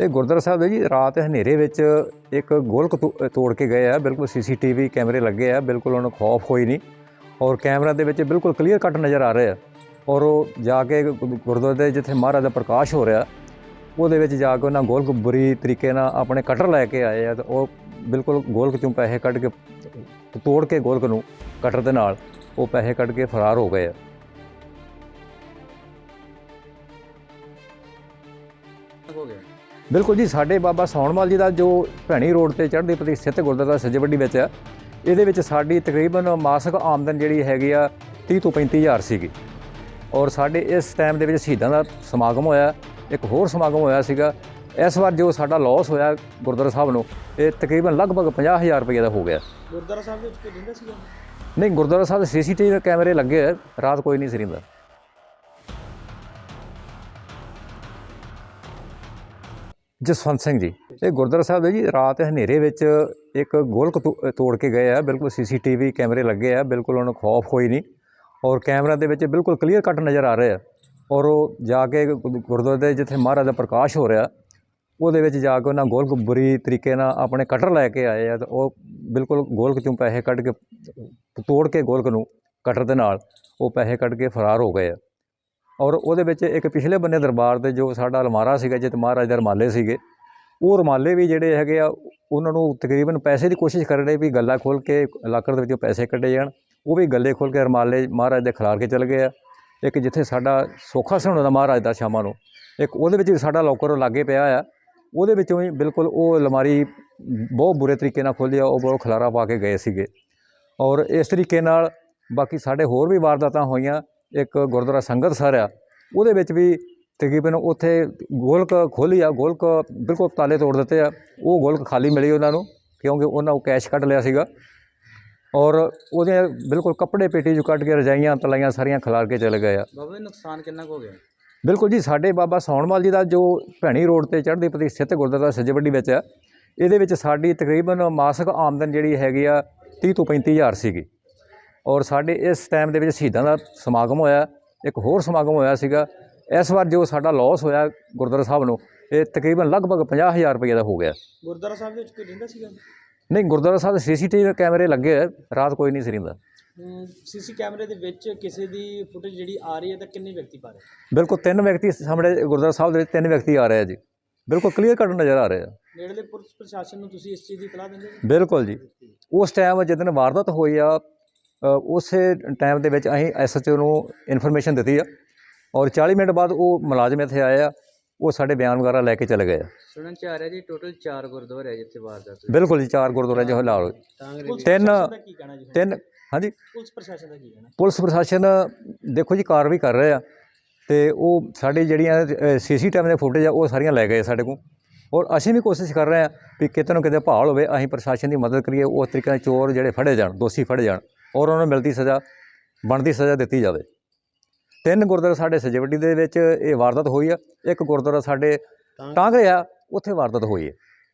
ਇਹ ਗੁਰਦੁਆਰਾ ਸਾਹਿਬ ਦੇ ਜੀ, ਰਾਤ ਹਨੇਰੇ ਵਿੱਚ ਇੱਕ ਗੋਲਕ ਤੋ- ਤੋੜ ਕੇ ਗਏ ਆ, ਬਿਲਕੁਲ ਸੀਸੀਟੀਵੀ ਕੈਮਰੇ ਲੱਗੇ ਆ, ਬਿਲਕੁਲ ਉਹਨੂੰ ਖੌਫ ਹੋਈ ਨਹੀਂ। ਔਰ ਕੈਮਰਾ ਦੇ ਵਿੱਚ ਬਿਲਕੁਲ ਕਲੀਅਰ ਕੱਟ ਨਜ਼ਰ ਆ ਰਿਹਾ ਔਰ ਉਹ ਜਾ ਕੇ ਗੁ- ਗੁਰਦੁਆਰੇ ਦੇ ਜਿੱਥੇ ਮਹਾਰਾਜ ਦਾ ਪ੍ਰਕਾਸ਼ ਹੋ ਰਿਹਾ, ਉਹਦੇ ਵਿੱਚ ਜਾ ਕੇ ਉਹਨਾਂ ਗੋਲਕ ਬੁਰੀ ਤਰੀਕੇ ਨਾਲ ਆਪਣੇ ਕਟਰ ਲੈ ਕੇ ਆਏ ਆ ਤੇ ਉਹ ਬਿਲਕੁਲ ਗੋਲਕ ਚੋਂ ਪੈਸੇ ਕੱਢ ਕੇ, ਤੋੜ ਕੇ ਗੋਲਕ ਨੂੰ ਕਟਰ ਦੇ ਨਾਲ ਉਹ ਪੈਸੇ ਕੱਢ ਕੇ ਫਰਾਰ ਹੋ ਗਏ ਆ। ਹੋ ਗਿਆ। ਬਿਲਕੁਲ ਜੀ ਸਾਡੇ ਬਾਬਾ ਸੌਣਮਾਲ ਜੀ ਦਾ ਜੋ ਭੈਣੀ ਰੋਡ ਤੇ ਚੜ੍ਹਦੀ ਪ੍ਰਤੀ ਸਥਿਤ ਗੁਰਦੁਆਰਾ ਸੱਜੇ ਵੱਡੀ ਵਿੱਚ ਆ ਇਹਦੇ ਵਿੱਚ ਸਾਡੀ ਤਕਰੀਬਨ ਮਾਸਿਕ ਆਮਦਨ ਜਿਹੜੀ ਹੈਗੀ ਆ 30 ਤੋਂ 35000 ਸੀਗੀ। ਔਰ ਸਾਡੇ ਇਸ ਟਾਈਮ ਦੇ ਵਿੱਚ ਸ਼ਹੀਦਾਂ ਦਾ ਸਮਾਗਮ ਹੋਇਆ ਇੱਕ ਹੋਰ ਸਮਾਗਮ ਹੋਇਆ ਸੀਗਾ। ਇਸ ਵਾਰ ਜੋ ਸਾਡਾ ਲਾਸ ਹੋਇਆ ਗੁਰਦੁਆਰਾ ਸਾਹਿਬ ਨੂੰ ਇਹ ਤਕਰੀਬਨ ਲਗਭਗ 50000 ਰੁਪਏ ਦਾ ਹੋ ਗਿਆ। ਗੁਰਦੁਆਰਾ ਸਾਹਿਬ ਦੇ ਵਿੱਚ ਕੋਈ ਦਿੰਦਾ ਸੀਗਾ? ਨਹੀਂ ਗੁਰਦੁਆਰਾ ਸਾਹਿਬ ਦੇ ਸੀਸੀਟੀਵੀ ਕੈਮਰੇ ਲੱਗੇ ਆ ਰਾਤ ਕੋਈ ਨਹੀਂ ਸੀ ਰਹਿੰਦਾ। ਜਸਵੰਤ ਸਿੰਘ ਜੀ। ਇਹ ਗੁਰਦੁਆਰਾ ਸਾਹਿਬ ਦੇ ਜੀ, ਰਾਤ ਹਨੇਰੇ ਵਿੱਚ ਇੱਕ ਗੋਲਕ ਤੋ- ਤੋੜ ਕੇ ਗਏ ਆ, ਬਿਲਕੁਲ ਸੀਸੀਟੀਵੀ ਕੈਮਰੇ ਲੱਗੇ ਆ, ਬਿਲਕੁਲ ਉਹਨੂੰ ਖੌਫ ਹੋਈ ਨਹੀਂ ਔਰ ਕੈਮਰਾ ਦੇ ਵਿੱਚ ਬਿਲਕੁਲ ਕਲੀਅਰ ਕੱਟ ਨਜ਼ਰ ਆ ਰਿਹਾ ਔਰ ਉਹ ਜਾ ਕੇ ਗੁ- ਗੁਰਦੁਆਰੇ ਦੇ ਜਿੱਥੇ ਮਹਾਰਾਜ ਦਾ ਪ੍ਰਕਾਸ਼ ਹੋ ਰਿਹਾ, ਉਹਦੇ ਵਿੱਚ ਜਾ ਕੇ ਉਹਨਾਂ ਗੋਲਕ ਬੁਰੀ ਤਰੀਕੇ ਨਾਲ ਆਪਣੇ ਕਟਰ ਲੈ ਕੇ ਆਏ ਆ ਤੇ ਉਹ ਬਿਲਕੁਲ ਗੋਲਕ ਚੋਂ ਪੈਸੇ ਕੱਢ ਕੇ, ਤੋੜ ਕੇ ਗੋਲਕ ਨੂੰ ਕਟਰ ਦੇ ਨਾਲ ਉਹ ਪੈਸੇ ਕੱਢ ਕੇ ਫਰਾਰ ਹੋ ਗਏ ਆ। ਔਰ ਉਹਦੇ ਵਿੱਚ ਇੱਕ ਪਿਛਲੇ ਬੰਨੇ ਦਰਬਾਰ 'ਤੇ ਜੋ ਸਾਡਾ ਅਲਮਾਰਾ ਸੀਗਾ, ਜਿੱਤ ਮਹਾਰਾਜ ਦੇ ਰਮਾਲੇ ਸੀਗੇ, ਉਹ ਰਮਾਲੇ ਵੀ ਜਿਹੜੇ ਹੈਗੇ ਆ, ਉਹਨਾਂ ਨੂੰ ਤਕਰੀਬਨ ਪੈਸੇ ਦੀ ਕੋਸ਼ਿਸ਼ ਕਰ ਰਹੇ ਵੀ ਗੱਲਾ ਖੋਲ ਕੇ ਲਾਕਰ ਦੇ ਵਿੱਚੋਂ ਪੈਸੇ ਕੱਢੇ ਜਾਣ। ਉਹ ਵੀ ਗੱਲੇ ਖੋਲ ਕੇ ਰਮਾਲੇ ਮਹਾਰਾਜ ਦੇ ਖਿਲਾਰ ਕੇ ਚਲ ਗਏ ਆ। ਇੱਕ ਜਿੱਥੇ ਸਾਡਾ ਸੋਖਾ ਸਹਾਉਣ ਦਾ ਮਹਾਰਾਜ ਦਾ ਸ਼ਾਮਾਂ ਨੂੰ, ਇੱਕ ਉਹਦੇ ਵਿੱਚ ਵੀ ਸਾਡਾ ਲੋਕਰ ਲਾਗੇ ਪਿਆ ਆ। ਉਹਦੇ ਵਿੱਚੋਂ ਵੀ ਬਿਲਕੁਲ ਉਹ ਅਲਮਾਰੀ ਬਹੁਤ ਬੁਰੇ ਤਰੀਕੇ ਨਾਲ ਖੋਲ੍ਹਿਆ ਉਹ ਬਹੁਤ ਖਲਾਰਾ ਪਾ ਕੇ ਗਏ ਸੀਗੇ। ਔਰ ਇਸ ਤਰੀਕੇ ਨਾਲ ਬਾਕੀ ਸਾਡੇ ਹੋਰ ਵੀ ਵਾਰਦਾਤਾਂ ਹੋਈਆਂ। ਇੱਕ ਗੁਰਦੁਆਰਾ ਸੰਗਤ ਸਰ ਆ ਉਹਦੇ ਵਿੱਚ ਵੀ ਤਕਰੀਬਨ ਉੱਥੇ ਗੋਲਕ ਖੋਲ੍ਹੀ ਆ ਗੋਲਕ ਬਿਲਕੁਲ ਤਾਲੇ ਤੋੜ ਦਿੱਤੇ ਆ ਉਹ ਗੋਲਕ ਖਾਲੀ ਮਿਲੀ ਉਹਨਾਂ ਨੂੰ ਕਿਉਂਕਿ ਉਹਨਾਂ ਉਹ ਕੈਸ਼ ਕੱਢ ਲਿਆ ਸੀਗਾ। ਔਰ ਉਹਦੇ ਬਿਲਕੁਲ ਕੱਪੜੇ ਪੇਟੀ ਚੋਂ ਕੱਢ ਕੇ ਰਜਾਈਆਂ ਤਲਾਈਆਂ ਸਾਰੀਆਂ ਖਿਲਾਰ ਕੇ ਚਲੇ ਗਏ ਆ। ਬਾਬਾ ਜੀ ਨੁਕਸਾਨ ਕਿੰਨਾ ਕੁ ਹੋ ਗਿਆ? ਬਿਲਕੁਲ ਜੀ ਸਾਡੇ ਬਾਬਾ ਸੌਣਮਾਲ ਜੀ ਦਾ ਜੋ ਭੈਣੀ ਰੋਡ ਤੇ ਚੜ੍ਹਦੀ ਪ੍ਰਤੀ ਸਥਿਤ ਗੁਰਦੁਆਰਾ ਸੱਜੇ ਵੱਡੀ ਵਿੱਚ ਆ ਇਹਦੇ ਵਿੱਚ ਸਾਡੀ ਤਕਰੀਬਨ ਮਾਸਿਕ ਆਮਦਨ ਜਿਹੜੀ ਹੈਗੀ ਆ 30 ਤੋਂ 35000 ਸੀਗੀ। ਔਰ ਸਾਡੇ ਇਸ ਟਾਈਮ ਦੇ ਵਿੱਚ ਸ਼ਹੀਦਾਂ ਦਾ ਸਮਾਗਮ ਹੋਇਆ ਇੱਕ ਹੋਰ ਸਮਾਗਮ ਹੋਇਆ ਸੀਗਾ। ਇਸ ਵਾਰ ਜੋ ਸਾਡਾ ਲਾਸ ਹੋਇਆ ਗੁਰਦੁਆਰਾ ਸਾਹਿਬ ਨੂੰ ਇਹ ਤਕਰੀਬਨ ਲਗਭਗ 50000 ਰੁਪਏ ਦਾ ਹੋ ਗਿਆ। ਗੁਰਦੁਆਰਾ ਸਾਹਿਬ ਦੇ ਵਿੱਚ ਕੋਈ ਦਿੰਦਾ ਸੀਗਾ? ਨਹੀਂ ਗੁਰਦੁਆਰਾ ਸਾਹਿਬ ਦੇ ਸੀਸੀਟੀਵੀ ਕੈਮਰੇ ਲੱਗੇ ਆ ਰਾਤ ਕੋਈ ਨਹੀਂ ਸੀ ਰਹਿੰਦਾ। ਸੀਸੀ ਕੈਮਰੇ ਦੇ ਵਿੱਚ ਕਿਸੇ ਦੀ ਫੁਟੇਜ ਜਿਹੜੀ ਆ ਰਹੀ ਹੈ ਤਾਂ ਕਿੰਨੇ ਵਿਅਕਤੀ ਪਾ ਰਹੇ? ਬਿਲਕੁਲ ਤਿੰਨ ਵਿਅਕਤੀ ਸਾਹਮਣੇ ਗੁਰਦੁਆਰਾ ਸਾਹਿਬ ਦੇ ਵਿੱਚ ਤਿੰਨ ਵਿਅਕਤੀ ਆ ਰਹੇ ਆ ਜੀ। ਬਿਲਕੁਲ ਕਲੀਅਰ ਕੱਟ ਨਜ਼ਰ ਆ ਰਹੇ ਆ। ਨੇੜਲੇ ਪੁਲਿਸ ਪ੍ਰਸ਼ਾਸਨ ਨੂੰ ਤੁਸੀਂ ਇਸ ਚੀਜ਼ ਦੀ ਇਤਲਾਹ ਦਿੰਦੇ ਹੋ? ਬਿਲਕੁਲ ਜੀ। ਉਸ ਟਾਈਮ ਜਦੋਂ ਵਾਰਦਾਤ ਹੋਈ ਆ ਉਸੇ ਟਾਈਮ ਦੇ ਵਿੱਚ ਅਸੀਂ ਐਸਐਚਓ ਨੂੰ ਇਨਫੋਰਮੇਸ਼ਨ ਦਿੱਤੀ ਆ ਔਰ 40 ਮਿੰਟ ਬਾਅਦ ਉਹ ਮੁਲਾਜ਼ਮ ਇੱਥੇ ਆਏ ਆ ਉਹ ਸਾਡੇ ਬਿਆਨ ਵਗੈਰਾ ਲੈ ਕੇ ਚਲੇ ਗਏ ਆ। ਸੁਣਨ ਚ ਆ ਰਿਹਾ ਜੀ ਟੋਟਲ 4 ਗੁਰਦੁਆਰੇ ਆ ਜਿੱਥੇ ਵਾਰਦਾਤ ਬਿਲਕੁਲ ਜੀ ਚਾਰ ਗੁਰਦੁਆਰੇ ਜੋ ਲਾ ਲਓ ਪੁਲਿਸ ਤਿੰਨ- ਕੀ ਤਿੰਨ ਹਾਂਜੀ? ਪੁਲਿਸ ਪ੍ਰਸ਼ਾਸਨ ਦਾ ਕੀ ਕਹਿਣਾ? ਪੁਲਿਸ ਪ੍ਰਸ਼ਾਸਨ ਦੇਖੋ ਜੀ ਕਾਰਵਾਈ ਕਰ ਰਹੇ ਆ ਤੇ ਉਹ ਸਾਡੀ ਜਿਹੜੀਆਂ ਸੀਸੀਟੀਵੀ ਦੇ ਫੁਟੇਜ ਆ ਉਹ ਸਾਰੀਆਂ ਲੈ ਗਏ ਸਾਡੇ ਕੋਲ। ਔਰ ਅਸੀਂ ਵੀ ਕੋਸ਼ਿਸ਼ ਕਰ ਰਹੇ ਆ ਵੀ ਕਿਤੇ ਨਾ ਕਿਤੇ ਭਾਲ ਹੋਵੇ ਅਸੀਂ ਪ੍ਰਸ਼ਾਸਨ ਦੀ ਮਦਦ ਕਰੀਏ ਉਸ ਤਰੀਕੇ ਨਾਲ ਚੋਰ ਜਿਹੜੇ ਫੜੇ ਜਾਣ ਦੋਸ਼ੀ ਫੜੇ ਜਾਣ। ਔਰ ਉਹਨਾਂ ਨੂੰ ਮਿਲਦੀ ਸਜ਼ਾ ਬਣਦੀ ਸਜ਼ਾ ਦਿੱਤੀ ਜਾਵੇ। ਤਿੰਨ ਗੁਰਦੁਆਰਾ ਸਾਡੇ ਸਜੇਵੱਡੀ ਦੇ ਵਿੱਚ ਇਹ ਵਾਰਦਾਤ ਹੋਈ ਆ ਇੱਕ ਗੁਰਦੁਆਰਾ ਸਾਡੇ ਟਾਂਗਰੇ ਆ ਉੱਥੇ ਵਾਰਦਾਤ ਹੋਈ ਹੈ।